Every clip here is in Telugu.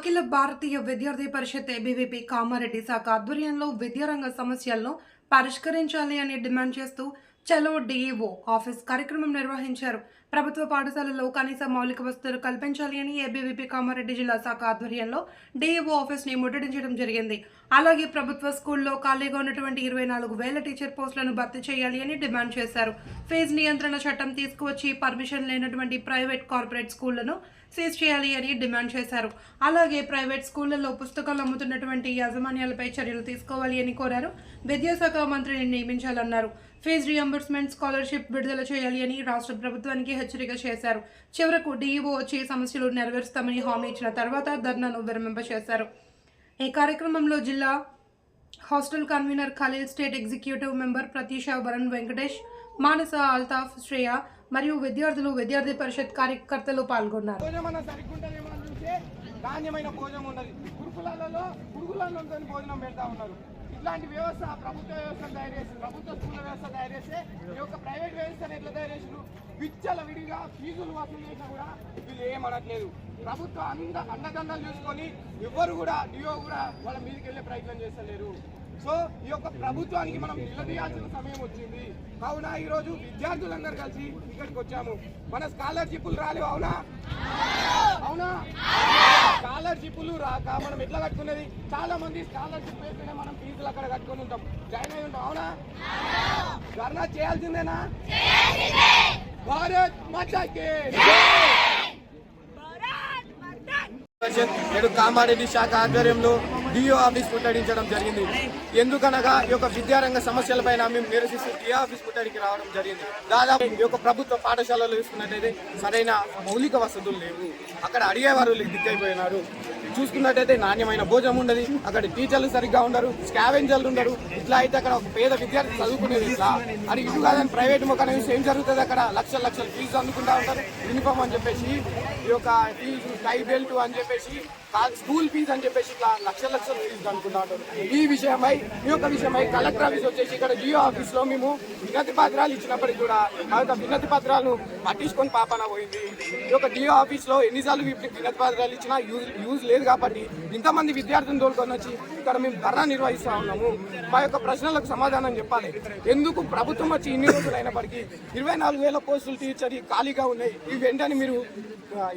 అఖిల భారతీయ విద్యార్థి పరిషత్ ఏబీవీపీ కామారెడ్డి శాఖ ఆధ్వర్యంలో విద్యారంగ సమస్యలను పరిష్కరించాలి అని డిమాండ్ చేస్తూ చలో డిఈఓ ఆఫీస్ కార్యక్రమం నిర్వహించారు. ప్రభుత్వ పాఠశాలల్లో కనీస మౌలిక వసతులు కల్పించాలి అని ఏబీవీపీ కామారెడ్డి జిల్లా శాఖ ఆధ్వర్యంలో డిఈఓ ఆఫీస్ని ముట్టడించడం జరిగింది. అలాగే ప్రభుత్వ స్కూల్లో ఖాళీగా ఉన్నటువంటి ఇరవై నాలుగు వేల టీచర్ పోస్టులను భర్తీ చేయాలి అని డిమాండ్ చేశారు. ఫీజు నియంత్రణ చట్టం తీసుకువచ్చి పర్మిషన్ లేనటువంటి ప్రైవేట్ కార్పొరేట్ స్కూళ్ళను సీజ్ చేయాలి అని డిమాండ్ చేశారు. అలాగే ప్రైవేట్ స్కూళ్ళలో పుస్తకాలు అమ్ముతున్నటువంటి యాజమాన్యాలపై చర్యలు తీసుకోవాలి అని కోరారు. విద్యాశాఖ మంత్రిని నియమించాలన్నారు. ఫీజు రియంబర్స్మెంట్ స్కాలర్షిప్ విడుదల చేయాలి అని రాష్ట్ర ప్రభుత్వానికి హెచ్చరిక చేశారు. చివరకు డీఈఓ వచ్చి సమస్యలు నెరవేరుస్తామని హామీ ఇచ్చిన తర్వాత ధర్నాను విరమింపచేశారు. ఈ కార్యక్రమంలో జిల్లా hostel convener Khaleel state executive member Pratheesha Varun Venkatesh Manasa Altaf Shreya మరియు విద్యార్థులు విద్యార్థి పరిషత్ కార్యకర్తలు పాల్గొన్నారు. చూస్తే నాణ్యమైన భోజనం ఉన్నది. గురుకులాలలో గురుకులాల్లో భోజనం పెడతా ఉన్నారు. ఇట్లాంటి వ్యవస్థ ప్రభుత్వ వ్యవస్థ తయారు చేసి ప్రభుత్వ స్కూల్ వ్యవస్థ తయారు చేస్తే ఈ యొక్క ప్రైవేట్ వ్యవస్థను ఎట్లా తయారు చేసారు విచ్చల విడిగా ఫీజులు వసూలు చేసినా కూడా వీళ్ళు ఏమనట్లేదు. ప్రభుత్వం అంద అండదండలు చూసుకొని ఎవ్వరు కూడా డియో కూడా వాళ్ళ మీదకి వెళ్ళే ప్రయత్నం చేస్తలేరు. సో ఈ యొక్క ప్రభుత్వానికి మనం నిలదీయాల్సిన సమయం వచ్చింది. కావున ఈరోజు విద్యార్థులందరూ కలిసి ఇక్కడికి వచ్చాము. మన స్కాలర్షిప్లు రాలేవు అవునా? అవునా? స్కాలర్షిప్లు రాక మనం ఎట్లా కట్టుకునేది? చాలా మంది స్కాలర్షిప్ వేస్తేనే మనం ఫీజులు అక్కడ కట్టుకొని ఉంటాం. జాయిన్ అయి ఉంటాం అవునా? ధర్నా చేయాల్సిందేనా? భారత్ మాతాకి నేడు కామారెడ్డి శాఖ ఆధ్వర్యంలో డిఓ ఆఫీస్ ముట్టడించడం జరిగింది. ఎందుకనగా ఈ యొక్క విద్యారంగ సమస్యలపైన మేము నిరసిస్తూ డిఓ ఆఫీస్ ముట్టడికి రావడం జరిగింది. దాదాపు ఈ యొక్క ప్రభుత్వ పాఠశాలలో చూసుకున్నట్లయితే సరైన మౌలిక వసతులు లేవు. అక్కడ అడిగేవారు దిక్కైపోయినారు చూసుకున్నట్టయితే నాణ్యమైన భోజనం ఉండదు. అక్కడ టీచర్లు సరిగ్గా ఉండరు. స్కావెంజర్లు ఉండరు. ఇట్లా అయితే అక్కడ ఒక పేద విద్యార్థి చదువుకునేది ఇట్లా. అది ఇటు కాదని ప్రైవేట్ మొక్క ఏం జరుగుతుంది అక్కడ? లక్షల లక్షల ఫీజు అందుకుంటా ఉంటారు. యూనిఫామ్ అని చెప్పేసి ఈ యొక్క ఫీజు టై బెల్ట్ అని చెప్పేసి స్కూల్ ఫీజు అని చెప్పేసి ఇట్లా లక్షల లక్షల ఫీజు అనుకుంటా ఉంటారు. ఈ విషయమై ఈ యొక్క విషయమై కలెక్టర్ ఆఫీస్ వచ్చేసి ఇక్కడ జియో ఆఫీస్లో మేము వినతి పత్రాలు ఇచ్చినప్పటికీ కూడా ఆ యొక్క వినతి పత్రాలను పట్టించుకొని పాపన పోయింది. ఈ యొక్క జియో ఆఫీస్లో ఎన్నిసార్లు వినతి పత్రాలు ఇచ్చినా యూజ్ యూజ్ లేదు. కాబట్టి ఇంతమంది విద్యార్థులను తోలుకొని వచ్చి ఇక్కడ మేము ధర్నా నిర్వహిస్తా ఉన్నాము. మా యొక్క ప్రశ్నలకు సమాధానం చెప్పాలి. ఎందుకు ప్రభుత్వం వచ్చి ఇన్ని రోజులు అయినప్పటికీ ఇరవై నాలుగు వేల పోస్టులు టీచర్ ఖాళీగా ఉన్నాయి. ఈ వెంటనే మీరు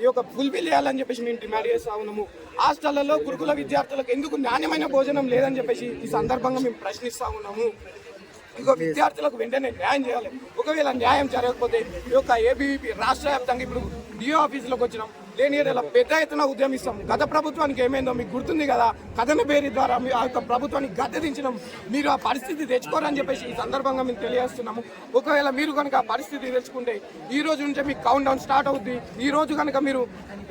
ఈ యొక్క ఫుల్ఫిల్ చేయాలని చెప్పేసి మేము డిమాండ్ చేస్తా ఉన్నాము. హాస్టళ్ళలో గురుకుల విద్యార్థులకు ఎందుకు నాణ్యమైన భోజనం లేదని చెప్పేసి ఈ సందర్భంగా మేము ప్రశ్నిస్తా ఉన్నాము. ఇంకో విద్యార్థులకు వెంటనే న్యాయం చేయాలి. ఒకవేళ న్యాయం జరగకపోతే ఈ యొక్క ఏబీవీపీ రాష్ట్ర వ్యాప్తంగా ఇప్పుడు డిఓ ఆఫీసులోకి వచ్చినాం. లేని పెద్ద ఎత్తున ఉద్యమిస్తాం. గత ప్రభుత్వానికి ఏమైందో మీకు గుర్తుంది కదా? కథన పేరు ద్వారా మీ ఆ యొక్క ప్రభుత్వానికి గద్దెదించినాం మీరు ఆ పరిస్థితి తెచ్చుకోరని చెప్పేసి ఈ సందర్భంగా మేము తెలియజేస్తున్నాము. ఒకవేళ మీరు కనుక ఆ పరిస్థితి తెచ్చుకుంటే ఈ రోజు నుంచే మీకు కౌంట్ డౌన్ స్టార్ట్ అవుద్ది. ఈ రోజు కనుక మీరు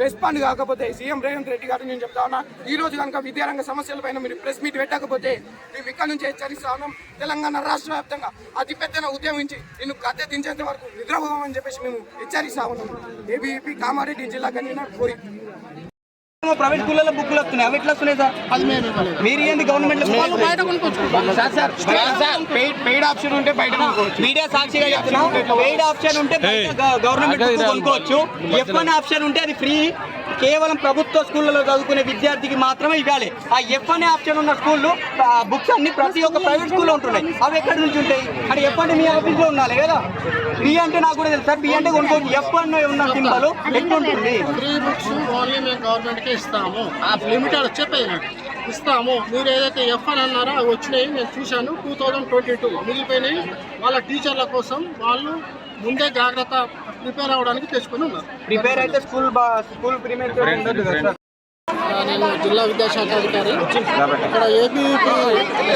రెస్పాండ్ కాకపోతే సీఎం రేవంత్ రెడ్డి గారు నేను చెప్తా ఉన్నా ఈ రోజు కనుక విద్యారంగ సమస్యలపైన మీరు ప్రెస్ మీట్ పెట్టకపోతే మేము ఇక్కడ నుంచి హెచ్చరిస్తా ఉన్నాం. తెలంగాణ రాష్ట్ర వ్యాప్తంగా అతిపెద్దన ఉద్యమించి నిన్ను గద్దె దించేంత వరకు నిద్రపోమని చెప్పేసి మేము హెచ్చరిస్తా ఉన్నాం. ఏబీపీ కామారెడ్డి జిల్లా కానీ ప్రైవేట్ స్కూళ్ళలో బుక్కులు వస్తున్నాయి. అవి ఎట్లా వస్తున్నాయి సార్? అది మేము ఇవ్వలేదు. మీరు ఏంది గవర్నమెంట్ వాళ్ళు బయట కొనుక్కొచ్చుకుంటారు? Sir sir paid paid option ఉంటే బయట కొనుక్కోవచ్చు. మీడియా సాక్షిగా చెప్తున్నా. పెయిడ్ ఆప్షన్ ఉంటే గవర్నమెంట్ కొనుక్కోవచ్చు. ఎఫ్ ఆప్షన్ ఉంటే అది ఫ్రీ కేవలం ప్రభుత్వ స్కూళ్ళలో చదువుకునే విద్యార్థికి మాత్రమే ఇవ్వాలి. ఆ ఎఫ్ అనే ఆప్షన్ ఉన్న స్కూళ్ళు బుక్స్ అన్ని ప్రతి ఒక్క ప్రైవేట్ స్కూల్లో ఉంటున్నాయి. అవి ఎక్కడి నుంచి ఉంటాయి? అంటే ఎఫ్ అంటే మీ ఆఫీస్లో ఉండాలి కదా? బి అంటే నాకు కూడా తెలుసు సార్. బి అంటే కొనుక్కోవచ్చు ఎఫ్ అన్న ఉన్న సింబల్ ఎట్లుంటుంది ఉంటుంది? బుక్స్ ఓన్లీ మేము గవర్నమెంట్కే ఇస్తాము. ఆ ఇస్తాము. మీరు ఏదైతే ఎఫ్ అని అన్నారో అవి వచ్చినాయి. నేను చూశాను. టూ థౌజండ్ ట్వంటీ టూ మిగిలిపోయినాయి. వాళ్ళ టీచర్ల కోసం వాళ్ళు ముందే జాగ్రత్త ప్రిపేర్ అవ్వడానికి తెచ్చుకొని ఉన్నారు. ప్రిపేర్ అయితే స్కూల్ స్కూల్ ప్రిపేర్ సార్ నేను జిల్లా విద్యాశాఖ అధికారి. ఇక్కడ ఏబీపీ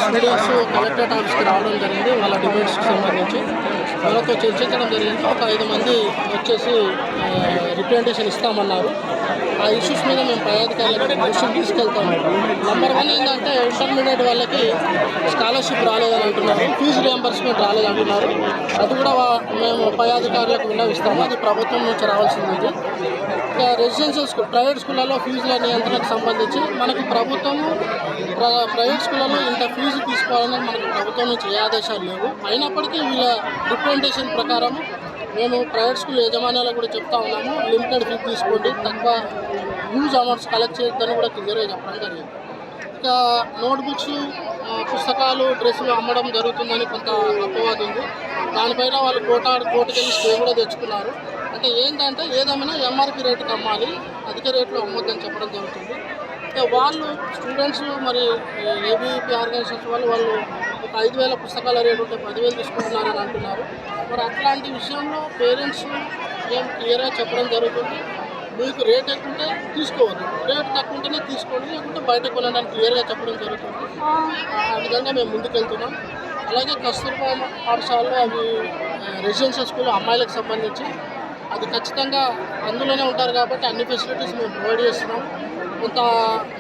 స్టూడెంట్స్ కలెక్టరేట్ ఆఫీస్కి రావడం జరిగింది. వాళ్ళ డిబేట్స్కి సంబంధించి. వాళ్ళతో చర్చించడం జరిగింది. ఒక ఐదు మంది వచ్చేసి రిప్రజెంటేషన్ ఇస్తామన్నారు. ఆ ఇష్యూస్ మీద మేము పదాధికారులకు దృష్టికి తీసుకెళ్తాము. నెంబర్ వన్ ఏంటంటే ఇంటర్మీడియట్ వాళ్ళకి స్కాలర్షిప్ రాలేదని అంటున్నారు. ఫీజు రియంబర్స్మెంట్ రాలేదంటున్నారు అది కూడా మేము పై అధికారులకు విన్నవిస్తాము. అది ప్రభుత్వం నుంచి రావాల్సింది ఇంకా రెసిడెన్షియల్ స్కూల్ ప్రైవేట్ స్కూళ్ళలో ఫీజుల నియంత్రణకు సంబంధించి మనకి ప్రభుత్వము ప్ర- ప్రైవేట్ స్కూళ్ళలో ఇంత ఫీజు తీసుకోవాలని మనకి ప్రభుత్వం నుంచి ఏ ఆదేశాలు లేవు. అయినప్పటికీ వీళ్ళ రిప్రజెంటేషన్ ప్రకారం మేము ప్రైవేట్ స్కూల్ యజమానులకు కూడా చెప్తా ఉన్నాము లిమిటెడ్ ఫీజు తీసుకోండి తక్కువ హ్యూజ్ అమౌంట్స్ కలెక్ట్ చేయొద్దని కూడా క్లియర్గా చెప్పడం జరిగింది. ఇంకా నోట్బుక్స్ పుస్తకాలు డ్రెస్సులు అమ్మడం జరుగుతుందని కొంత అపవాదు ఉంది. దానిపైన వాళ్ళు కోట కోటకెళ్ళి స్టే కూడా తెచ్చుకున్నారు. అంటే ఏంటంటే ఏదైనా ఎంఆర్పి రేటుకి అమ్మాలి అధిక రేట్లో అమ్మొద్దని చెప్పడం జరుగుతుంది. వాళ్ళు స్టూడెంట్స్ మరి ఏబీపీ ఆర్గనైజేషన్స్ వాళ్ళు వాళ్ళు ఒక ఐదు వేల పుస్తకాల రేటు ఉంటే పదివేలు తీసుకుంటున్నారని అంటున్నారు. మరి అట్లాంటి విషయంలో పేరెంట్స్ ఏం క్లియర్గా చెప్పడం జరుగుతుంది. మీకు రేట్ ఎక్కువ ఉంటే తీసుకోవద్దు. రేట్ తక్కువ ఉంటేనే తీసుకోండి. లేకుంటే బయట కొనడానికి క్లియర్గా చెప్పడం జరుగుతుంది. ఆ. విధంగా మేము ముందుకెళ్తున్నాం. అలాగే కస్తూర్బా పాఠశాలలో అవి రెసిడెన్షియల్ స్కూల్ అమ్మాయిలకు సంబంధించి అది ఖచ్చితంగా అందులోనే ఉంటారు కాబట్టి అన్ని ఫెసిలిటీస్ మేము ప్రొవైడ్ చేస్తున్నాం. కొంత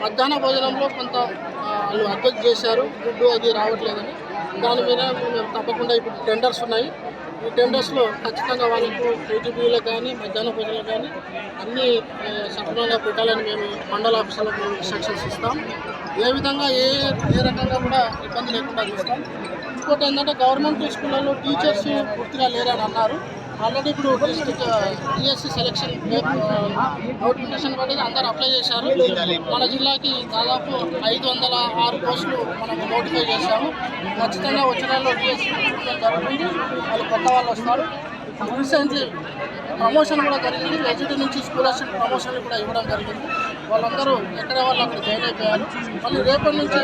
మధ్యాహ్న భోజనంలో కొంత వాళ్ళు అడ్జస్ట్ చేశారు. గుడ్డు అది రావట్లేదని. దాని మీద మేము తప్పకుండా ఇప్పుడు టెండర్స్ ఉన్నాయి. ఈ టెండర్స్లో ఖచ్చితంగా వాళ్ళకు కేటీపీలకు కానీ మధ్యాహ్న భోజనాలకు కానీ అన్ని ఆ, సక్రమంగా పెట్టాలని మేము మండల ఆఫీసులకు ఇన్స్ట్రక్షన్స్ ఇస్తాం. ఏ విధంగా ఏ ఏ రకంగా కూడా ఇబ్బంది లేకుండా చూస్తాం. ఇంకోటి ఏంటంటే గవర్నమెంట్ స్కూళ్ళలో టీచర్స్ పూర్తిగా లేరని అన్నారు. ఆల్రెడీ ఇప్పుడు డిస్ట్రిక్ట్ డిఎస్సి సెలక్షన్ నోటిఫికేషన్ పడింది అందరు అప్లై చేశారు. మన జిల్లాకి దాదాపు ఐదు వందల ఆరు పోస్టులు మనం నోటిఫై చేశాము. ఖచ్చితంగా వచ్చిన వాళ్ళు డిఎస్సి జరుగుతుంది. వాళ్ళు కొత్త వాళ్ళు వస్తారు. రీసెంట్లీ ప్రమోషన్ కూడా జరిగింది. ఎడ్యుటీ నుంచి స్కాలర్షిప్ ప్రమోషన్ కూడా ఇవ్వడం జరిగింది. వాళ్ళందరూ ఎక్కడ వాళ్ళు అక్కడ జాయిన్ అయిపోయారు. మళ్ళీ రేపటి నుంచి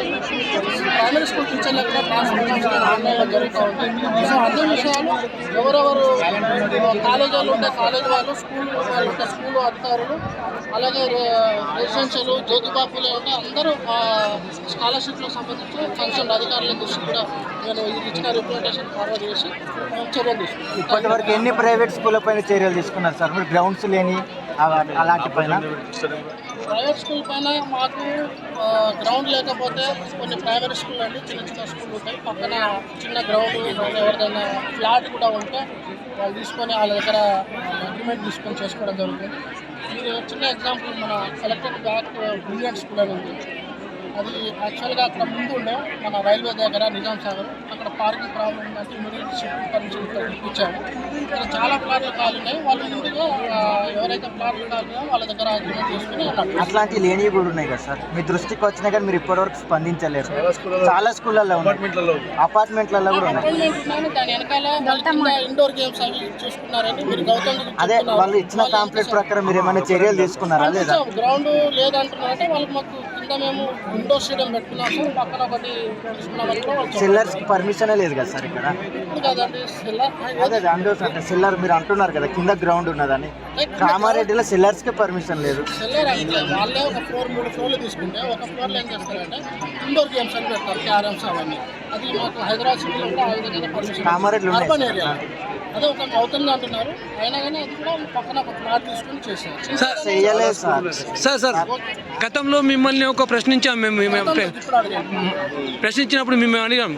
ప్రైమరీ స్కూల్ టీచర్లు కూడా ట్రాన్స్ఫర్ ఆన్లైన్లో జరుగుతూ ఉంది సో అన్ని విషయాలు ఎవరెవరు కాలేజ్ వాళ్ళు ఉంటే కాలేజ్ వాళ్ళు స్కూల్ వాళ్ళు ఉంటే స్కూల్ అధికారులు అలాగే రెసిడెన్షియల్ జ్యోతిబాపులే ఉంటే అందరూ స్కాలర్షిప్లకు సంబంధించి కన్సర్న్ అధికారుల దృష్టి కూడా నేను ఇది ఇచ్చిన రిప్రజెంటేషన్ ఫార్వర్డ్ చేసి చర్యలు తీసుకున్నాను ఇప్పటి వరకు ఎన్ని ప్రైవేట్ స్కూళ్ళ పైన చర్యలు తీసుకున్నారు సార్? మీరు గ్రౌండ్స్ లేని అలాంటి పైన? ప్రైవేట్ స్కూల్ పైన మాకు గ్రౌండ్ లేకపోతే కొన్ని ప్రైవేట్ స్కూల్ అండి చిన్న చిన్న స్కూల్ ఉంటాయి. పక్కన చిన్న గ్రౌండ్ ఎవరిదైనా ఫ్లాట్ కూడా ఉంటే వాళ్ళు తీసుకొని వాళ్ళ దగ్గర అగ్రిమెంట్ తీసుకొని చేసుకోవడం జరుగుతుంది. మీరు చిన్న ఎగ్జాంపుల్ మన సెలెక్టెడ్ బ్యాక్ బ్రిలియంట్ స్కూల్ అని ఉంది. అది యాక్చువల్గా అక్కడ ముందు ఉండే మన రైల్వే దగ్గర నిజాం సాగర్ అక్కడ పార్కింగ్ ప్రాబ్లం ఉందంటే ఇమీడియట్ షిఫ్ట్ పర్మిషన్ ఇప్పించాము ఇక్కడ చాలా ప్లాట్లు ఖాళీ ఉన్నాయి. వాళ్ళు ముందుగా ఎవరైతే ప్లాట్లు ఖాళీ వాళ్ళ దగ్గర అగ్రిమెంట్ చేసుకుని అన్నారు అట్లాంటి లేనివి కూడా ఉన్నాయి కదా సార్? మీ దృష్టికి వచ్చినా కానీ మీరు ఇప్పటివరకు స్పందించలేరు చాలా స్కూళ్ళల్లో ఉన్నాయి. అపార్ట్మెంట్లలో. కూడా ఉన్నాయి. దాని వెనకాల ఇండోర్ గేమ్స్ అవి చూసుకున్నారండి మీరు గౌతమ్ అదే. వాళ్ళు ఇచ్చిన కాంప్లెక్స్ ప్రకారం మీరు ఏమైనా చర్యలు తీసుకున్నారా? లేదా? గ్రౌండ్ లేదంటున్నారంటే వాళ్ళకి మాకు కింద మేము ఇండోర్ స్టేడియం పెట్టుకున్నాం సార్ పక్కన ఒకటి తీసుకున్నామని కూడా పర్మిషనే లేదు కదా సార్ ఇక్కడ? అదే అదే అందులో అంటే సెల్లర్ మీరు అంటున్నారు కదా కింద గ్రౌండ్ ఉన్నదని. కామారెడ్డిలో సెల్లర్స్కి పర్మిషన్ లేదు. సెల్లర్ అంటే వాళ్ళే ఒక ఫ్లోర్ మూడు ఫ్లోర్లు తీసుకుంటే ఒక ఫ్లోర్లో ఏం చేస్తారంటే ఇండోర్ గేమ్స్ అని పెడతారు క్యారమ్స్ అవన్నీ. అది మాకు హైదరాబాద్ సిటీలో కూడా ఆ విధంగా పర్మిషన్ కామారెడ్డిలో ఉన్నాయి. అదే ఒక అవుతుంది అంటున్నారు. అయినా కానీ అది కూడా పక్కన ఒక ప్లాట్ తీసుకుని చేశారు. Sir sir sir. గతంలో మిమ్మల్ని ఒక ప్రశ్నించాం మేము ప్రశ్నించినప్పుడు మేము అడిగాం.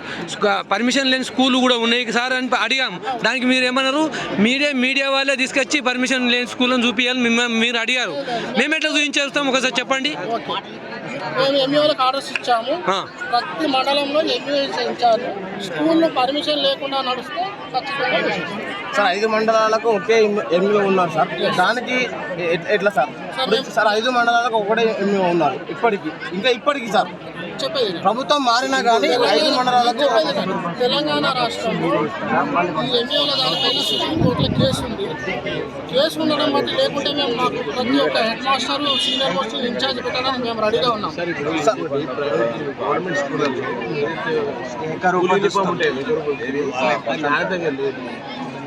పర్మిషన్ లేని స్కూల్ కూడా ఉన్నాయి సార్ అని అడిగాం. దానికి మీరు ఏమన్నారు మీడియా మీడియా వాళ్ళే తీసుకొచ్చి పర్మిషన్ లేని స్కూల్ని చూపించాలి మిమ్మల్ని మీరు అడిగారు. మేము ఎట్లా చూపించేస్తాం? ఒకసారి చెప్పండి. మేము ఎంఈఓలకు ఆర్డర్స్ ఇచ్చాము. ప్రతి మండలంలో ఎంఈఓ ఇచ్చారు స్కూల్లో పర్మిషన్ లేకుండా నడిస్తే. సార్ ఐదు మండలాలకు ఒకే ఎంఈఓ ఉన్నారు సార్ దానికి ఎట్- ఎట్లా సార్ సార్ ఐదు మండలాలకు ఒకటే ఎంఈఓ ఉన్నారు ఇప్పటికి ఇంకా ఇప్పటికి సార్. ప్రభుత్వం మారినా కానీ ఐదు మండలాలకు. తెలంగాణ రాష్ట్రంలో ఈ ఎంఈఓల దానిపైన సుప్రీంకోర్టులో కేసు ఉంది. కేసు ఉండడం బట్టి లేకుంటే మేము మాకు ప్రతి ఒక్క head master senior most incharge పెట్టడానికి మేము రెడీగా ఉన్నాం.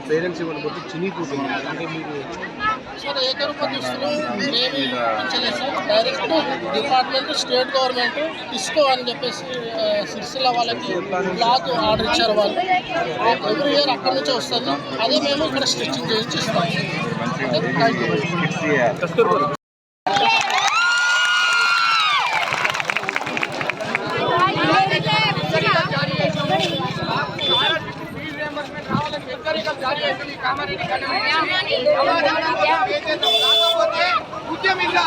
పేరెంట్స్ ఇవ్వడం చినిగిపోతుంది అంటే మీకు సార్ ఏకరూప దుస్తులు ఏమి sir. Direct department state government ఇస్కో అని చెప్పేసి సిరిసిల్ల వాళ్ళకి క్లాత్ ఆర్డర్ ఇచ్చారు వాళ్ళు. ఎవ్రీ ఇయర్ అక్కడి నుంచే వస్తుంది. అదే మేము ఇక్కడ స్టిచ్చింగ్ చేయించి ఇస్తాం థ్యాంక్ యూ ಉದ್ಯಮಿಲ್ಲ